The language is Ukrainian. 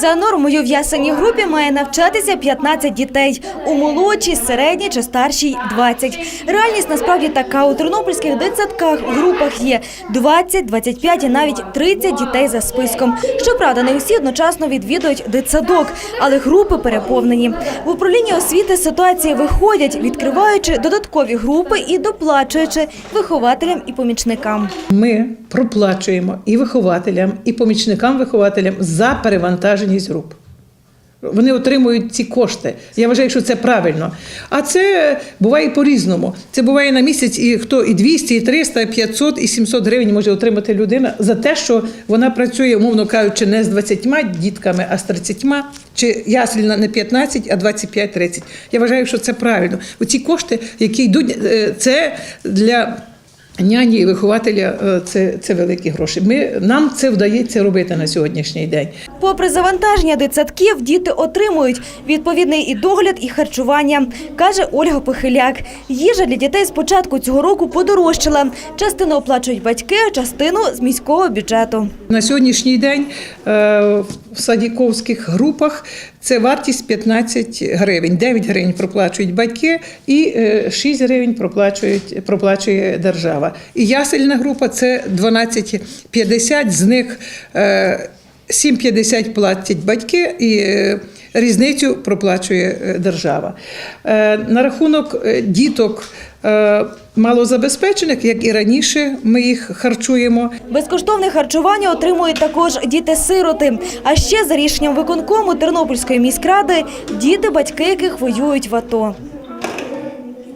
За нормою в ясенній групі має навчатися 15 дітей. У молодшій, середній чи старшій – 20. Реальність насправді така. У тернопільських дитсадках в групах є 20, 25 і навіть 30 дітей за списком. Щоправда, не усі одночасно відвідують дитсадок, але групи переповнені. В управлінні освіти ситуації виходять, відкриваючи додаткові групи і доплачуючи вихователям і помічникам. Ми проплачуємо і вихователям, і помічникам-вихователям за перевантаженість груп. Вони отримують ці кошти. Я вважаю, що це правильно. А це буває по-різному. Це буває на місяць, і хто і 200, і 300, і 500, і 700 гривень може отримати людина за те, що вона працює, умовно кажучи, не з 20 дітками, а з 30, чи ясліна не 15, а 25-30. Я вважаю, що це правильно. Оці кошти, які йдуть, е, це для. Няні і вихователя е, це, це великі гроші. Ми, нам це вдається робити на сьогоднішній день. Попри завантаження дитсадків, діти отримують відповідний і догляд, і харчування, каже Ольга Похиляк. Їжа для дітей з початку цього року подорожчала. Частину оплачують батьки, частину з міського бюджету. На сьогоднішній день е, в садіковських групах це вартість 15 гривень. 9 гривень проплачують батьки і е, 6 гривень проплачують, проплачує держава. І ясельна група це 12,50, з них е, 7,50 платять батьки і е, різницю проплачує е, держава. Е, На рахунок е, діток е, малозабезпечених, як і раніше, ми їх харчуємо. Безкоштовне харчування отримують також діти-сироти. А ще за рішенням виконкому Тернопільської міськради діти, батьки яких воюють в АТО.